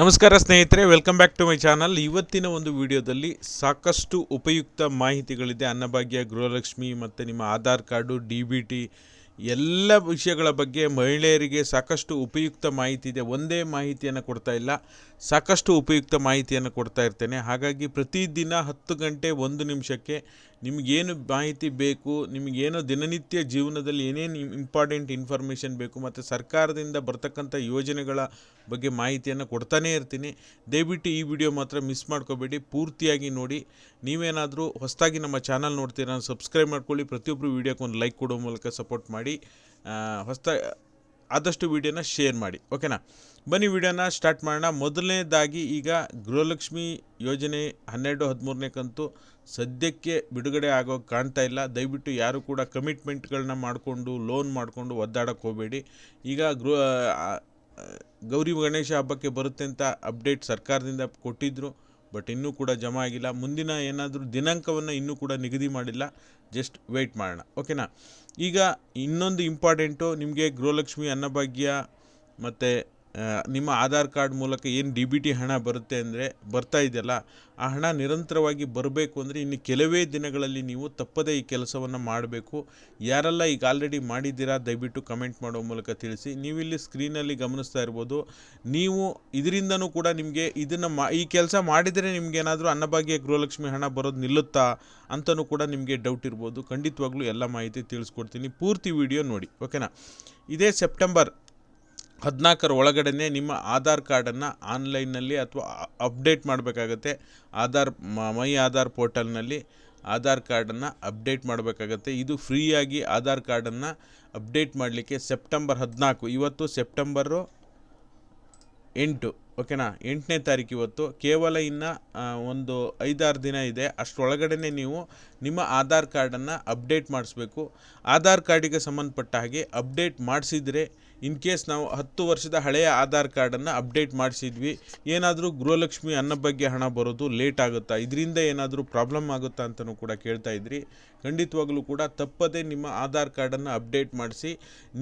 ನಮಸ್ಕಾರ ಸ್ನೇಹಿತರೆ welcome back to my channel ಇವತ್ತಿನ ಒಂದು ವಿಡಿಯೋದಲ್ಲಿ ಸಾಕಷ್ಟು ಉಪಯುಕ್ತ ಮಾಹಿತಿಗಳಿದೆ. ಅನ್ನಭಾಗ್ಯ, ಗೃಹಲಕ್ಷ್ಮಿ ಮತ್ತು ನಿಮ್ಮ Aadhaar card, D B T ಎಲ್ಲ ವಿಷಯಗಳ ಬಗ್ಗೆ ಮಹಿಳೆಯರಿಗೆ ಸಾಕಷ್ಟು ಉಪಯುಕ್ತ ಮಾಹಿತಿ ಇದೆ. ಒಂದೇ ಮಾಹಿತಿಯನ್ನು ಕೊಡ್ತಾ ಇಲ್ಲ, ಸಾಕಷ್ಟು ಉಪಯುಕ್ತ ಮಾಹಿತಿಯನ್ನು ಕೊಡ್ತಾ ಇರ್ತೇನೆ. ಹಾಗಾಗಿ ಪ್ರತಿದಿನ ಹತ್ತು ಗಂಟೆ ಒಂದು ನಿಮಿಷಕ್ಕೆ ನಿಮಗೇನು ಮಾಹಿತಿ ಬೇಕು ನಿಮಗೇನು ದಿನನಿತ್ಯ ಜೀವನದಲ್ಲಿ ಏನೇನು ಇಂಪಾರ್ಟೆಂಟ್ ಇನ್ಫಾರ್ಮೇಷನ್ ಬೇಕು, ಮತ್ತು ಸರ್ಕಾರದಿಂದ ಬರ್ತಕ್ಕಂಥ ಯೋಜನೆಗಳ ಬಗ್ಗೆ ಮಾಹಿತಿಯನ್ನು ಕೊಡ್ತಾನೇ ಇರ್ತೀನಿ. ದಯವಿಟ್ಟು ಈ ವಿಡಿಯೋ ಮಾತ್ರ ಮಿಸ್ ಮಾಡ್ಕೋಬೇಡಿ. ಪೂರ್ತಿಯಾಗಿ ನೋಡಿ. ನೀವೇನಾದರೂ ಹೊಸದಾಗಿ ನಮ್ಮ ಚಾನಲ್ ನೋಡ್ತೀರಾ ಸಬ್ಸ್ಕ್ರೈಬ್ ಮಾಡ್ಕೊಳ್ಳಿ. ಪ್ರತಿಯೊಬ್ಬರು ವೀಡಿಯೋಕ್ಕೆ ಒಂದು ಲೈಕ್ ಕೊಡೋ ಮೂಲಕ ಸಪೋರ್ಟ್ ಮಾಡಿ. ಹೊಸ್ದ, ಆದಷ್ಟು ವಿಡಿಯೋನ ಶೇರ್ ಮಾಡಿ. ಓಕೆನಾ? ಬನ್ನಿ ವಿಡಿಯೋನ ಸ್ಟಾರ್ಟ್ ಮಾಡೋಣ. ಮೊದಲನೇದಾಗಿ ಈಗ ಗೃಹಲಕ್ಷ್ಮಿ ಯೋಜನೆ ಹನ್ನೆರಡು, ಹದಿಮೂರನೇ ಕಂತು ಸದ್ಯಕ್ಕೆ ಬಿಡುಗಡೆ ಆಗೋ ಕಾಣ್ತಾ ಇಲ್ಲ. ದಯವಿಟ್ಟು ಯಾರು ಕೂಡ ಕಮಿಟ್ಮೆಂಟ್ಗಳನ್ನ ಮಾಡಿಕೊಂಡು, ಲೋನ್ ಮಾಡಿಕೊಂಡು ಒದ್ದಾಡಕ್ಕೆ ಹೋಗಬೇಡಿ. ಈಗ ಗೃಹ ಗೌರಿ ಗಣೇಶ ಹಬ್ಬಕ್ಕೆ ಬರುತ್ತೆ ಅಂತ ಅಪ್ಡೇಟ್ ಸರ್ಕಾರದಿಂದ ಕೊಟ್ಟಿದ್ದರು ಬಟ್ ಇನ್ನೂ ಕೂಡ ಜಮಾ ಆಗಿಲ್ಲ. ಮುಂದಿನ ಏನಾದರೂ ದಿನಾಂಕವನ್ನು ಇನ್ನೂ ಕೂಡ ನಿಗದಿ ಮಾಡಿಲ್ಲ. ಜಸ್ಟ್ ವೆಯ್ಟ್ ಮಾಡೋಣ. ಓಕೆನಾ ಈಗ ಇನ್ನೊಂದು ಇಂಪಾರ್ಟೆಂಟು ನಿಮಗೆ ಗೃಹಲಕ್ಷ್ಮಿ ಅನ್ನಭಾಗ್ಯ ಮತ್ತು ನಿಮ್ಮ ಆಧಾರ್ ಕಾರ್ಡ್ ಮೂಲಕ ಏನು ಡಿ ಬಿ ಟಿ ಹಣ ಬರುತ್ತೆ ಅಂದರೆ ಬರ್ತಾ ಇದೆಯಲ್ಲ, ಆ ಹಣ ನಿರಂತರವಾಗಿ ಬರಬೇಕು ಅಂದರೆ ಇನ್ನು ಕೆಲವೇ ದಿನಗಳಲ್ಲಿ ನೀವು ತಪ್ಪದೇ ಈ ಕೆಲಸವನ್ನು ಮಾಡಬೇಕು. ಯಾರೆಲ್ಲ ಈಗ ಆಲ್ರೆಡಿ ಮಾಡಿದ್ದೀರಾ, ದಯವಿಟ್ಟು ಕಮೆಂಟ್ ಮಾಡೋ ಮೂಲಕ ತಿಳಿಸಿ. ನೀವಿಲ್ಲಿ ಸ್ಕ್ರೀನಲ್ಲಿ ಗಮನಿಸ್ತಾ ಇರ್ಬೋದು. ನೀವು ಇದರಿಂದನೂ ಕೂಡ ನಿಮಗೆ ಇದನ್ನು ಮಾ, ಈ ಕೆಲಸ ಮಾಡಿದರೆ ನಿಮ್ಗೆ ಏನಾದರೂ ಅನ್ನಭಾಗ್ಯ ಗೃಹಲಕ್ಷ್ಮಿ ಹಣ ಬರೋದು ನಿಲ್ಲುತ್ತಾ ಅಂತಲೂ ಕೂಡ ನಿಮಗೆ ಡೌಟ್ ಇರ್ಬೋದು. ಖಂಡಿತವಾಗ್ಲೂ ಎಲ್ಲ ಮಾಹಿತಿ ತಿಳಿಸ್ಕೊಡ್ತೀನಿ. ಪೂರ್ತಿ ವಿಡಿಯೋ ನೋಡಿ ಓಕೆನಾ ಇದೇ ಸೆಪ್ಟೆಂಬರ್ ಹದಿನಾಲ್ಕರ ಒಳಗಡೆ ನಿಮ್ಮ ಆಧಾರ್ ಕಾರ್ಡನ್ನು ಆನ್ಲೈನ್ನಲ್ಲಿ ಅಥವಾ ಅಪ್ಡೇಟ್ ಮಾಡಬೇಕಾಗತ್ತೆ. ಆಧಾರ್ ಮ- ಆಧಾರ್ ಪೋರ್ಟಲ್ನಲ್ಲಿ ಆಧಾರ್ ಕಾರ್ಡನ್ನು ಅಪ್ಡೇಟ್ ಮಾಡಬೇಕಾಗತ್ತೆ. ಇದು ಫ್ರೀಯಾಗಿ ಆಧಾರ್ ಕಾರ್ಡನ್ನು ಅಪ್ಡೇಟ್ ಮಾಡಲಿಕ್ಕೆ ಸೆಪ್ಟೆಂಬರ್ ಹದಿನಾಲ್ಕು, ಇವತ್ತು ಸೆಪ್ಟೆಂಬರು ಎಂಟು, ಓಕೆನಾ? ಎಂಟನೇ ತಾರೀಕು ಇವತ್ತು. ಕೇವಲ ಇನ್ನು ಒಂದು ಐದಾರು ದಿನ ಇದೆ. ಅಷ್ಟರೊಳಗಡೆ ನೀವು ನಿಮ್ಮ ಆಧಾರ್ ಕಾರ್ಡನ್ನು ಅಪ್ಡೇಟ್ ಮಾಡಿಸ್ಬೇಕು. ಆಧಾರ್ ಕಾರ್ಡಿಗೆ ಸಂಬಂಧಪಟ್ಟ ಹಾಗೆ ಅಪ್ಡೇಟ್ ಮಾಡಿಸಿದರೆ ಇನ್ ಕೇಸ್ ನಾವು ಹತ್ತು ವರ್ಷದ ಹಳೆಯ ಆಧಾರ್ ಕಾರ್ಡನ್ನು ಅಪ್ಡೇಟ್ ಮಾಡಿಸಿದ್ವಿ, ಏನಾದರೂ ಗೃಹಲಕ್ಷ್ಮಿ ಅನ್ನ ಬಗ್ಗೆ ಹಣ ಬರೋದು ಲೇಟ್ ಆಗುತ್ತಾ? ಇದರಿಂದ ಏನಾದರೂ ಪ್ರಾಬ್ಲಮ್ ಆಗುತ್ತಾ ಅಂತಲೂ ಕೂಡ ಕೇಳ್ತಾ ಇದ್ರಿ. ಖಂಡಿತವಾಗಲೂ ಕೂಡ ತಪ್ಪದೇ ನಿಮ್ಮ ಆಧಾರ್ ಕಾರ್ಡನ್ನು ಅಪ್ಡೇಟ್ ಮಾಡಿಸಿ,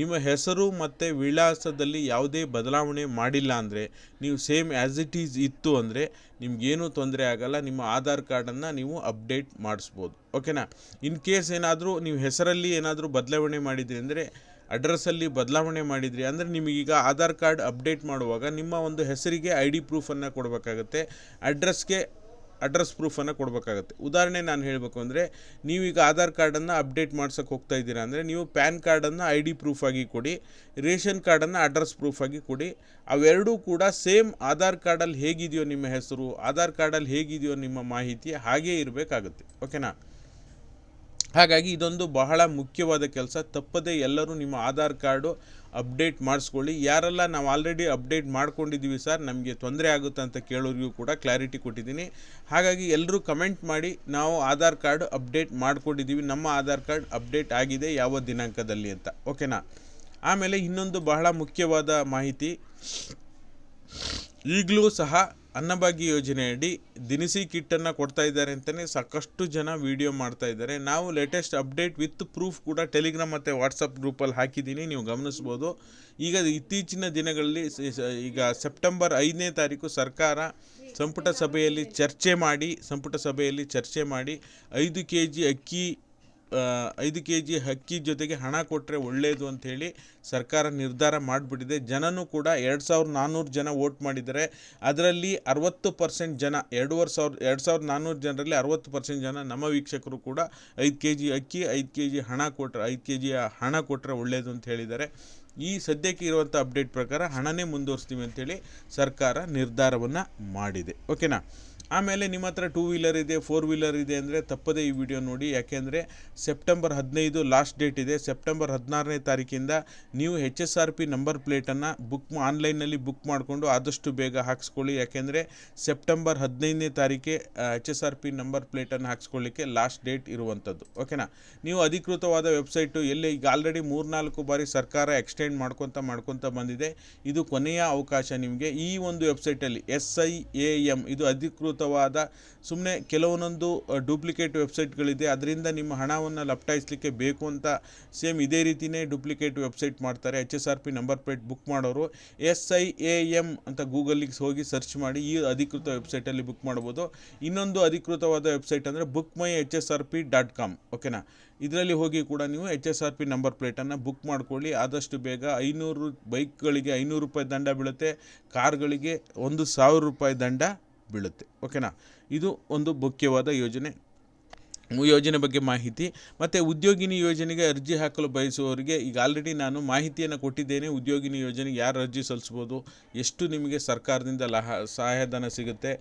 ನಿಮ್ಮ ಹೆಸರು ಮತ್ತು ವಿಳಾಸದಲ್ಲಿ ಯಾವುದೇ ಬದಲಾವಣೆ ಮಾಡಿಲ್ಲ ಅಂದರೆ, ನೀವು ಸೇಮ್ ಆ್ಯಸ್ ಇಟ್ ಈಸ್ ಇತ್ತು ಅಂದರೆ ನಿಮಗೇನೂ ತೊಂದರೆ ಆಗಲ್ಲ, ನಿಮ್ಮ ಆಧಾರ್ ಕಾರ್ಡನ್ನು ನೀವು ಅಪ್ಡೇಟ್ ಮಾಡಿಸ್ಬೋದು. ಓಕೆನಾ? ಇನ್ ಕೇಸ್ ಏನಾದರೂ ನೀವು ಹೆಸರಲ್ಲಿ ಏನಾದರೂ ಬದಲಾವಣೆ ಮಾಡಿದ್ರಿ ಅಂದರೆ, ಅಡ್ರೆಸ್ಸಲ್ಲಿ ಬದಲಾವಣೆ ಮಾಡಿದ್ರಿ ಅಂದರೆ ನಿಮಗೀಗ ಆಧಾರ್ ಕಾರ್ಡ್ ಅಪ್ಡೇಟ್ ಮಾಡುವಾಗ ನಿಮ್ಮ ಒಂದು ಹೆಸರಿಗೆ ಐ ಡಿ ಪ್ರೂಫನ್ನು ಕೊಡಬೇಕಾಗತ್ತೆ. ಅಡ್ರೆಸ್ಗೆ ಅಡ್ರೆಸ್ ಪ್ರೂಫನ್ನು ಕೊಡಬೇಕಾಗತ್ತೆ. ಉದಾಹರಣೆ ನಾನು ಹೇಳಬೇಕು ಅಂದರೆ, ನೀವೀಗ ಆಧಾರ್ ಕಾರ್ಡನ್ನು ಅಪ್ಡೇಟ್ ಮಾಡ್ಸೋಕೆ ಹೋಗ್ತಾ ಇದ್ದೀರಾ ಅಂದರೆ, ನೀವು ಪ್ಯಾನ್ ಕಾರ್ಡನ್ನು ಐ ಡಿ ಪ್ರೂಫ್ ಆಗಿ ಕೊಡಿ, ರೇಷನ್ ಕಾರ್ಡನ್ನು ಅಡ್ರೆಸ್ ಪ್ರೂಫಾಗಿ ಕೊಡಿ, ಅವೆರಡೂ ಕೂಡ ಸೇಮ್ ಆಧಾರ್ ಕಾರ್ಡಲ್ಲಿ ಹೇಗಿದೆಯೋ ನಿಮ್ಮ ಹೆಸರು, ಆಧಾರ್ ಕಾರ್ಡಲ್ಲಿ ಹೇಗಿದೆಯೋ ನಿಮ್ಮ ಮಾಹಿತಿ ಹಾಗೇ ಇರಬೇಕಾಗುತ್ತೆ. ಓಕೆನಾ ಹಾಗಾಗಿ ಇದೊಂದು ಬಹಳ ಮುಖ್ಯವಾದ ಕೆಲಸ. ತಪ್ಪದೇ ಎಲ್ಲರೂ ನಿಮ್ಮ ಆಧಾರ್ ಕಾರ್ಡು ಅಪ್ಡೇಟ್ ಮಾಡಿಸ್ಕೊಳ್ಳಿ. ಯಾರೆಲ್ಲ ನಾವು ಆಲ್ರೆಡಿ ಅಪ್ಡೇಟ್ ಮಾಡ್ಕೊಂಡಿದ್ದೀವಿ ಸರ್, ನಮಗೆ ತೊಂದರೆ ಆಗುತ್ತೆ ಅಂತ ಕೇಳೋರಿಗೂ ಕೂಡ ಕ್ಲಾರಿಟಿ ಕೊಟ್ಟಿದ್ದೀನಿ. ಹಾಗಾಗಿ ಎಲ್ಲರೂ ಕಮೆಂಟ್ ಮಾಡಿ, ನಾವು ಆಧಾರ್ ಕಾರ್ಡ್ ಅಪ್ಡೇಟ್ ಮಾಡ್ಕೊಂಡಿದ್ದೀವಿ. ನಮ್ಮ ಆಧಾರ್ ಕಾರ್ಡ್ ಅಪ್ಡೇಟ್ ಆಗಿದೆ ಯಾವ ದಿನಾಂಕದಲ್ಲಿ ಅಂತ. ಓಕೆನಾ? ಆಮೇಲೆ ಇನ್ನೊಂದು ಬಹಳ ಮುಖ್ಯವಾದ ಮಾಹಿತಿ. ಈಗಲೂ ಸಹ ಅನ್ನಭಾಗ್ಯ ಯೋಜನೆಯಡಿ ದಿನಸಿ ಕಿಟ್ಟನ್ನು ಕೊಡ್ತಾ ಇದ್ದಾರೆ ಅಂತಲೇ ಸಾಕಷ್ಟು ಜನ ವಿಡಿಯೋ ಮಾಡ್ತಾ ಇದ್ದಾರೆ. ನಾವು ಲೇಟೆಸ್ಟ್ ಅಪ್ಡೇಟ್ ವಿತ್ ಪ್ರೂಫ್ ಕೂಡ ಟೆಲಿಗ್ರಾಮ್ ಮತ್ತು ವಾಟ್ಸಪ್ ಗ್ರೂಪಲ್ಲಿ ಹಾಕಿದ್ದೀನಿ. ನೀವು ಗಮನಿಸ್ಬೋದು. ಈಗ ಇತ್ತೀಚಿನ ದಿನಗಳಲ್ಲಿ ಈಗ ಸೆಪ್ಟೆಂಬರ್ ಐದನೇ ತಾರೀಕು ಸರ್ಕಾರ ಸಂಪುಟ ಸಭೆಯಲ್ಲಿ ಚರ್ಚೆ ಮಾಡಿ, ಸಂಪುಟ ಸಭೆಯಲ್ಲಿ ಚರ್ಚೆ ಮಾಡಿ ಐದು ಕೆ ಜಿ ಅಕ್ಕಿ ಐದು ಕೆ ಜಿ ಅಕ್ಕಿ ಜೊತೆಗೆ ಹಣ ಕೊಟ್ಟರೆ ಒಳ್ಳೆಯದು ಅಂಥೇಳಿ ಸರ್ಕಾರ ನಿರ್ಧಾರ ಮಾಡಿಬಿಟ್ಟಿದೆ. ಜನನೂ ಕೂಡ ಎರಡು ಸಾವಿರದ ನಾನ್ನೂರು ಜನ ವೋಟ್ ಮಾಡಿದ್ದಾರೆ. ಅದರಲ್ಲಿ ಅರವತ್ತು ಪರ್ಸೆಂಟ್ ಜನ, ಎರಡೂವರೆ ಸಾವಿರ, ಎರಡು ಸಾವಿರದ ನಾನ್ನೂರು ಜನರಲ್ಲಿ ಅರವತ್ತು ಪರ್ಸೆಂಟ್ ಜನ ನಮ್ಮ ವೀಕ್ಷಕರು ಕೂಡ ಐದು ಕೆ ಜಿ ಅಕ್ಕಿ, ಐದು ಕೆ ಜಿ ಹಣ ಕೊಟ್ಟರೆ ಐದು ಕೆ ಜಿ ಹಣ ಕೊಟ್ಟರೆ ಒಳ್ಳೆಯದು ಅಂತ ಹೇಳಿದ್ದಾರೆ. ಈ ಸದ್ಯಕ್ಕೆ ಇರುವಂಥ ಅಪ್ಡೇಟ್ ಪ್ರಕಾರ ಹಣನೇ ಮುಂದುವರಿಸ್ತೀವಿ ಅಂತೇಳಿ ಸರ್ಕಾರ ನಿರ್ಧಾರವನ್ನು ಮಾಡಿದೆ. ಓಕೆನಾ? ಆಮೇಲೆ ನಿಮ್ಮ ಹತ್ರ ಟೂ ವೀಲರ್ ಇದೆ ಫೋರ್ ವೀಲರ್ ಇದೆ ಅಂದರೆ ತಪ್ಪದೇ ಈ ವಿಡಿಯೋ ನೋಡಿ. ಯಾಕೆಂದರೆ ಸೆಪ್ಟೆಂಬರ್ ಹದಿನೈದು ಲಾಸ್ಟ್ ಡೇಟ್ ಇದೆ. ಸೆಪ್ಟೆಂಬರ್ ಹದಿನಾರನೇ ತಾರೀಕಿಂದ ನೀವು H S R P number ಪ್ಲೇಟನ್ನು book ಆನ್ಲೈನಲ್ಲಿ ಬುಕ್ ಮಾಡಿಕೊಂಡು ಆದಷ್ಟು ಬೇಗ ಹಾಕ್ಸ್ಕೊಳ್ಳಿ. ಯಾಕೆಂದರೆ ಸೆಪ್ಟೆಂಬರ್ ಹದಿನೈದನೇ ತಾರೀಕೆ H S R P number ಪ್ಲೇಟನ್ನು ಹಾಕ್ಸ್ಕೊಳ್ಳಿಕ್ಕೆ ಲಾಸ್ಟ್ ಡೇಟ್ ಇರುವಂಥದ್ದು ಓಕೆನಾ ನೀವು ಅಧಿಕೃತವಾದ ವೆಬ್ಸೈಟು ಎಲ್ಲಿ ಈಗ ಆಲ್ರೆಡಿ ಮೂರ್ನಾಲ್ಕು ಬಾರಿ ಸರ್ಕಾರ ಎಕ್ಸ್ಟೆಂಡ್ ಮಾಡ್ಕೊತ ಮಾಡ್ಕೊತ ಬಂದಿದೆ. ಇದು ಕೊನೆಯ ಅವಕಾಶ ನಿಮಗೆ. ಈ ಒಂದು ವೆಬ್ಸೈಟಲ್ಲಿ ಎಸ್ ಐ ಎ ಎಂ ಇದು ಅಧಿಕೃತವಾದ ಅಧಿಕೃತವಾದ ಸುಮ್ಮನೆ ಕೆಲವೊಂದೊಂದು ಡೂಪ್ಲಿಕೇಟ್ ವೆಬ್ಸೈಟ್ಗಳಿದೆ. ಅದರಿಂದ ನಿಮ್ಮ ಹಣವನ್ನು ಲಪ್ಟಾಯಿಸಲಿಕ್ಕೆ ಬೇಕು ಅಂತ ಸೇಮ್ ಇದೇ ರೀತಿಯೇ ಡೂಪ್ಲಿಕೇಟ್ ವೆಬ್ಸೈಟ್ ಮಾಡ್ತಾರೆ. H S R P number plate book ಮಾಡೋರು. ಎಸ್ ಐ ಎ ಎಂ ಅಂತ ಗೂಗಲಿಗೆ ಹೋಗಿ ಸರ್ಚ್ ಮಾಡಿ ಈ ಅಧಿಕೃತ ವೆಬ್ಸೈಟಲ್ಲಿ ಬುಕ್ ಮಾಡ್ಬೋದು. ಇನ್ನೊಂದು ಅಧಿಕೃತವಾದ ವೆಬ್ಸೈಟ್ ಅಂದರೆ book my H S R P dot com. ಓಕೆನಾ? ಇದರಲ್ಲಿ ಹೋಗಿ ಕೂಡ ನೀವು H S R P number ಪ್ಲೇಟನ್ನು book ಮಾಡ್ಕೊಳ್ಳಿ. ಆದಷ್ಟು ಬೇಗ ಐನೂರು ಬೈಕ್ಗಳಿಗೆ ಐನೂರು ರೂಪಾಯಿ ದಂಡ ಬೀಳುತ್ತೆ. ಕಾರ್ಗಳಿಗೆ ಒಂದು ಸಾವಿರ ರೂಪಾಯಿ ದಂಡ ಬೀಳುತ್ತೆ. ಓಕೆನಾ ಇದು ಒಂದು ಮುಖ್ಯವಾದ ಯೋಜನೆ. ಯೋಜನೆ ಬಗ್ಗೆ ಮಾಹಿತಿ. ಮತ್ತು ಉದ್ಯೋಗಿನಿ ಯೋಜನೆಗೆ ಅರ್ಜಿ ಹಾಕಲು ಬಯಸುವವರಿಗೆ ಈಗ ಆಲ್ರೆಡಿ ನಾನು ಮಾಹಿತಿಯನ್ನು ಕೊಟ್ಟಿದ್ದೇನೆ. ಉದ್ಯೋಗಿನಿ ಯೋಜನೆಗೆ ಯಾರು ಅರ್ಜಿ ಸಲ್ಲಿಸ್ಬೋದು ಎಷ್ಟು ನಿಮಗೆ ಸರ್ಕಾರದಿಂದ ಲಹ ಸಹಾಯಧನ ಸಿಗುತ್ತೆ?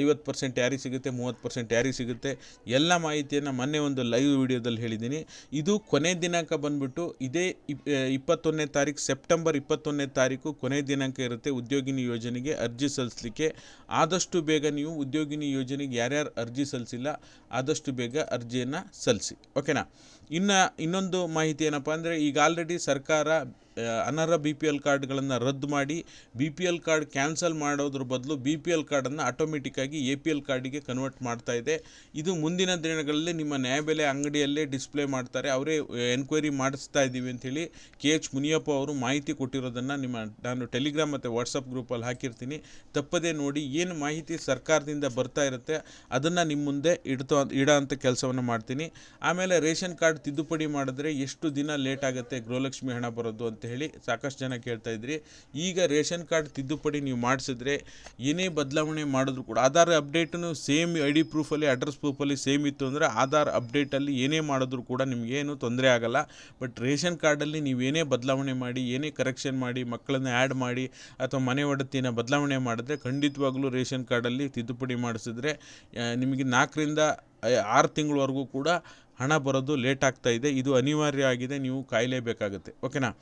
ಐವತ್ತು ಪರ್ಸೆಂಟ್ ಯಾರಿಗೆ ಸಿಗುತ್ತೆ? ಮೂವತ್ತು ಪರ್ಸೆಂಟ್ ಯಾರಿಗೆ ಸಿಗುತ್ತೆ? ಎಲ್ಲ ಮಾಹಿತಿಯನ್ನು ಮೊನ್ನೆ ಒಂದು ಲೈವ್ ವಿಡಿಯೋದಲ್ಲಿ ಹೇಳಿದ್ದೀನಿ. ಇದು ಕೊನೆ ದಿನಾಂಕ ಬಂದುಬಿಟ್ಟು ಇದೇ ಇಪ್ ಇಪ್ಪತ್ತೊಂದನೇ ತಾರೀಕು ಸೆಪ್ಟೆಂಬರ್ ಇಪ್ಪತ್ತೊಂದನೇ ತಾರೀಕು ಕೊನೆ ದಿನಾಂಕ ಇರುತ್ತೆ ಉದ್ಯೋಗಿನಿ ಯೋಜನೆಗೆ ಅರ್ಜಿ ಸಲ್ಲಿಸಲಿಕ್ಕೆ. ಆದಷ್ಟು ಬೇಗ ನೀವು ಉದ್ಯೋಗಿನಿ ಯೋಜನೆಗೆ ಯಾರ್ಯಾರು ಅರ್ಜಿ ಸಲ್ಲಿಸಿಲ್ಲ, ಆದಷ್ಟು ಬೇಗ ಅರ್ಜಿಯನ್ನು ಸಲ್ಲಿಸಿ. ಓಕೆನಾ ಇನ್ನು ಇನ್ನೊಂದು ಮಾಹಿತಿ ಏನಪ್ಪ ಅಂದರೆ ಈಗ ಆಲ್ರೆಡಿ ಸರ್ಕಾರ ಅನರ್ಹ ಬಿ ಪಿ ಎಲ್ ಕಾರ್ಡ್ಗಳನ್ನು ರದ್ದು ಮಾಡಿ B P L card cancel ಮಾಡೋದ್ರ ಬದಲು ಬಿ ಪಿ ಎಲ್ ಕಾರ್ಡನ್ನು ಆಟೋಮೆಟಿಕ್ಕಾಗಿ ಎ ಪಿ ಎಲ್ ಕಾರ್ಡಿಗೆ ಕನ್ವರ್ಟ್ ಮಾಡ್ತಾ ಇದೆ. ಇದು ಮುಂದಿನ ದಿನಗಳಲ್ಲಿ ನಿಮ್ಮ ನ್ಯಾಯಬೆಲೆ ಅಂಗಡಿಯಲ್ಲೇ ಡಿಸ್ಪ್ಲೇ ಮಾಡ್ತಾರೆ. ಅವರೇ ಎನ್ಕ್ವೈರಿ ಮಾಡಿಸ್ತಾ ಇದ್ದೀವಿ ಅಂಥೇಳಿ ಕೆ ಎಚ್ ಮುನಿಯಪ್ಪ ಅವರು ಮಾಹಿತಿ ಕೊಟ್ಟಿರೋದನ್ನು ನಿಮ್ಮ, ನಾನು ಟೆಲಿಗ್ರಾಮ್ ಮತ್ತು ವಾಟ್ಸಪ್ ಗ್ರೂಪಲ್ಲಿ ಹಾಕಿರ್ತೀನಿ. ತಪ್ಪದೇ ನೋಡಿ ಏನು ಮಾಹಿತಿ ಸರ್ಕಾರದಿಂದ ಬರ್ತಾ ಇರುತ್ತೆ ಅದನ್ನು ನಿಮ್ಮ ಮುಂದೆ ಇಡ್ತಾ, ಇಡೋ ಅಂಥ ಕೆಲಸವನ್ನು ಮಾಡ್ತೀನಿ. ಆಮೇಲೆ ರೇಷನ್ ಕಾರ್ಡ್ ತಿದ್ದುಪಡಿ ಮಾಡಿದ್ರೆ ಎಷ್ಟು ದಿನ ಲೇಟ್ ಆಗುತ್ತೆ ಗೃಹಲಕ್ಷ್ಮಿ ಹಣ ಬರೋದು ಅಂತ ಹೇಳಿ ಸಾಕಷ್ಟು ಜನ ಕೇಳ್ತಾ ಇದ್ರಿ. ಈಗ ರೇಷನ್ ಕಾರ್ಡ್ ತಿದ್ದುಪಡಿ ನೀವು ಮಾಡಿಸಿದ್ರೆ ಏನೇ ಬದಲಾವಣೆ ಮಾಡಿದ್ರು ಕೂಡ ಆಧಾರ್ ಅಪ್ಡೇಟನ್ನು ಸೇಮ್ ಐ ಡಿ ಪ್ರೂಫಲ್ಲಿ ಅಡ್ರೆಸ್ ಪ್ರೂಫಲ್ಲಿ ಸೇಮ್ ಇತ್ತು ಅಂದರೆ ಆಧಾರ್ ಅಪ್ಡೇಟಲ್ಲಿ ಏನೇ ಮಾಡಿದ್ರು ಕೂಡ ನಿಮಗೇನು ತೊಂದರೆ ಆಗಲ್ಲ. ಬಟ್ ರೇಷನ್ ಕಾರ್ಡಲ್ಲಿ ನೀವೇನೇ ಬದಲಾವಣೆ ಮಾಡಿ, ಏನೇ ಕರೆಕ್ಷನ್ ಮಾಡಿ, ಮಕ್ಕಳನ್ನ ಆ್ಯಡ್ ಮಾಡಿ ಅಥವಾ ಮನೆ ಒಡತಿನ ಬದಲಾವಣೆ ಮಾಡಿದ್ರೆ ಖಂಡಿತವಾಗ್ಲೂ ರೇಷನ್ ಕಾರ್ಡಲ್ಲಿ ತಿದ್ದುಪಡಿ ಮಾಡಿಸಿದ್ರೆ ನಿಮಗೆ ನಾಲ್ಕರಿಂದ ಆರು ತಿಂಗಳವರೆಗೂ ಕೂಡ ಹಣ ಬರೋದು ಲೇಟ್ ಆಗ್ತಾ ಇದೆ. ಇದು ಅನಿವಾರ್ಯ ಆಗಿದೆ. ನೀವು ಕಾಯಲೇಬೇಕಾಗುತ್ತೆ. ಓಕೆನಾ?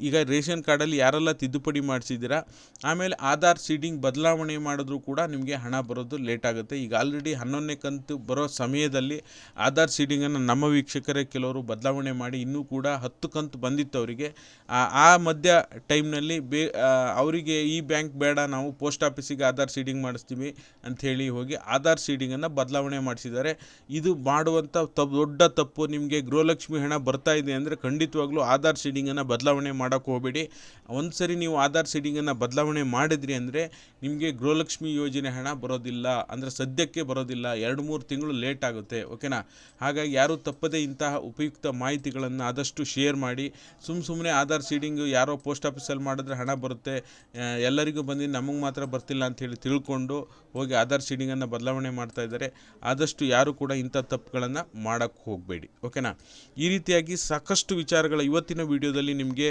ಈಗ ರೇಷನ್ ಕಾರ್ಡಲ್ಲಿ ಯಾರೆಲ್ಲ ತಿದ್ದುಪಡಿ ಮಾಡಿಸಿದ್ದೀರಾ? ಆಮೇಲೆ ಆಧಾರ್ ಸೀಡಿಂಗ್ ಬದಲಾವಣೆ ಮಾಡಿದ್ರೂ ಕೂಡ ನಿಮಗೆ ಹಣ ಬರೋದು ಲೇಟ್ ಆಗುತ್ತೆ. ಈಗ ಆಲ್ರೆಡಿ ಹನ್ನೊಂದನೇ ಕಂತು ಬರೋ ಸಮಯದಲ್ಲಿ ಆಧಾರ್ ಸೀಡಿಂಗನ್ನು ನಮ್ಮ ವೀಕ್ಷಕರೇ, ಕೆಲವರು ಬದಲಾವಣೆ ಮಾಡಿ ಇನ್ನೂ ಕೂಡ ಹತ್ತು ಕಂತು ಬಂದಿತ್ತು ಅವರಿಗೆ. ಆ- ಮಧ್ಯ ಟೈಮ್ನಲ್ಲಿ ಬೇ ಅವರಿಗೆ ಈ ಬ್ಯಾಂಕ್ ಬೇಡ, ನಾವು ಪೋಸ್ಟ್ ಆಫೀಸಿಗೆ ಆಧಾರ್ ಸೀಡಿಂಗ್ ಮಾಡಿಸ್ತೀವಿ ಅಂಥೇಳಿ ಹೋಗಿ ಆಧಾರ್ ಸೀಡಿಂಗನ್ನು ಬದಲಾವಣೆ ಮಾಡಿಸಿದ್ದಾರೆ. ಇದು ಮಾಡುವಂಥ ತಪ್ಪು ದೊಡ್ಡ ತಪ್ಪು, ನಿಮಗೆ ಗೃಹಲಕ್ಷ್ಮಿ ಹಣ ಬರ್ತಾ ಇದೆ ಅಂದರೆ ಖಂಡಿತವಾಗ್ಲೂ ಆಧಾರ್ ಸೀಡಿಂಗನ್ನು ಬದಲಾವಣೆ ಮಾಡೋಕ್ಕೆ ಹೋಗಬೇಡಿ. ಒಂದು ಸರಿ ನೀವು ಆಧಾರ್ ಸೀಡಿಂಗನ್ನು ಬದಲಾವಣೆ ಮಾಡಿದ್ರಿ ಅಂದರೆ ನಿಮಗೆ ಗೃಹಲಕ್ಷ್ಮಿ ಯೋಜನೆ ಹಣ ಬರೋದಿಲ್ಲ, ಅಂದರೆ ಸದ್ಯಕ್ಕೆ ಬರೋದಿಲ್ಲ, ಎರಡು ಮೂರು ತಿಂಗಳು ಲೇಟ್ ಆಗುತ್ತೆ ಓಕೆನಾ ಹಾಗಾಗಿ ಯಾರೂ ತಪ್ಪದೇ ಇಂತಹ ಉಪಯುಕ್ತ ಮಾಹಿತಿಗಳನ್ನು ಆದಷ್ಟು ಶೇರ್ ಮಾಡಿ ಸುಮ್ಮ ಸುಮ್ಮನೆ ಆಧಾರ್ ಸೀಡಿಂಗು ಯಾರೋ ಪೋಸ್ಟ್ ಆಫೀಸಲ್ಲಿ ಮಾಡಿದ್ರೆ ಹಣ ಬರುತ್ತೆ ಎಲ್ಲರಿಗೂ ಬಂದು ನಮಗೆ ಮಾತ್ರ ಬರ್ತಿಲ್ಲ ಅಂತ ಹೇಳಿ ತಿಳ್ಕೊಂಡು ಹೋಗಿ ಆಧಾರ್ ಸೀಡಿಂಗನ್ನು ಬದಲಾವಣೆ ಮಾಡ್ತಾ ಇದ್ದಾರೆ. ಆದಷ್ಟು ಯಾರು ಕೂಡ ಇಂಥ ತಪ್ಪುಗಳನ್ನು ಮಾಡೋಕ್ಕೆ ಹೋಗಬೇಡಿ, ಓಕೆನಾ? ಈ ರೀತಿಯಾಗಿ ಸಾಕಷ್ಟು ವಿಚಾರಗಳ ಇವತ್ತಿನ ವಿಡಿಯೋದಲ್ಲಿ ನಿಮಗೆ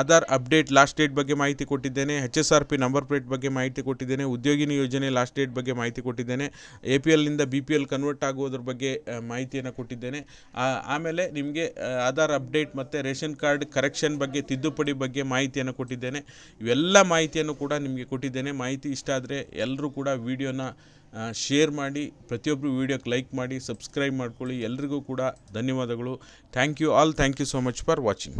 ಆಧಾರ್ ಅಪ್ಡೇಟ್ ಲಾಸ್ಟ್ ಡೇಟ್ ಬಗ್ಗೆ ಮಾಹಿತಿ ಕೊಟ್ಟಿದ್ದೇನೆ, H S R P number plate ಬಗ್ಗೆ ಮಾಹಿತಿ ಕೊಟ್ಟಿದ್ದೇನೆ, ಉದ್ಯೋಗಿನಿ ಯೋಜನೆ ಲಾಸ್ಟ್ ಡೇಟ್ ಬಗ್ಗೆ ಮಾಹಿತಿ ಕೊಟ್ಟಿದ್ದೇನೆ, ಎ ಪಿ ಎಲ್ನಿಂದ ಬಿ ಪಿ ಎಲ್ ಕನ್ವರ್ಟ್ ಆಗುವುದ್ರ ಬಗ್ಗೆ ಮಾಹಿತಿಯನ್ನು ಕೊಟ್ಟಿದ್ದೇನೆ. ಆಮೇಲೆ ನಿಮಗೆ ಆಧಾರ್ ಅಪ್ಡೇಟ್ ಮತ್ತು ರೇಷನ್ ಕಾರ್ಡ್ ಕರೆಕ್ಷನ್ ಬಗ್ಗೆ, ತಿದ್ದುಪಡಿ ಬಗ್ಗೆ ಮಾಹಿತಿಯನ್ನು ಕೊಟ್ಟಿದ್ದೇನೆ. ಇವೆಲ್ಲ ಮಾಹಿತಿಯನ್ನು ಕೂಡ ನಿಮಗೆ ಕೊಟ್ಟಿದ್ದೇನೆ. ಮಾಹಿತಿ ಇಷ್ಟ ಆದರೆ ಎಲ್ಲರೂ ಕೂಡ ವಿಡಿಯೋನ ಶೇರ್ ಮಾಡಿ ಪ್ರತಿಯೊಬ್ಬರು ವೀಡಿಯೋಕ್ಕೆ ಲೈಕ್ ಮಾಡಿ ಸಬ್ಸ್ಕ್ರೈಬ್ ಮಾಡ್ಕೊಳ್ಳಿ. ಎಲ್ರಿಗೂ ಕೂಡ ಧನ್ಯವಾದಗಳು. Thank you all thank you so much for watching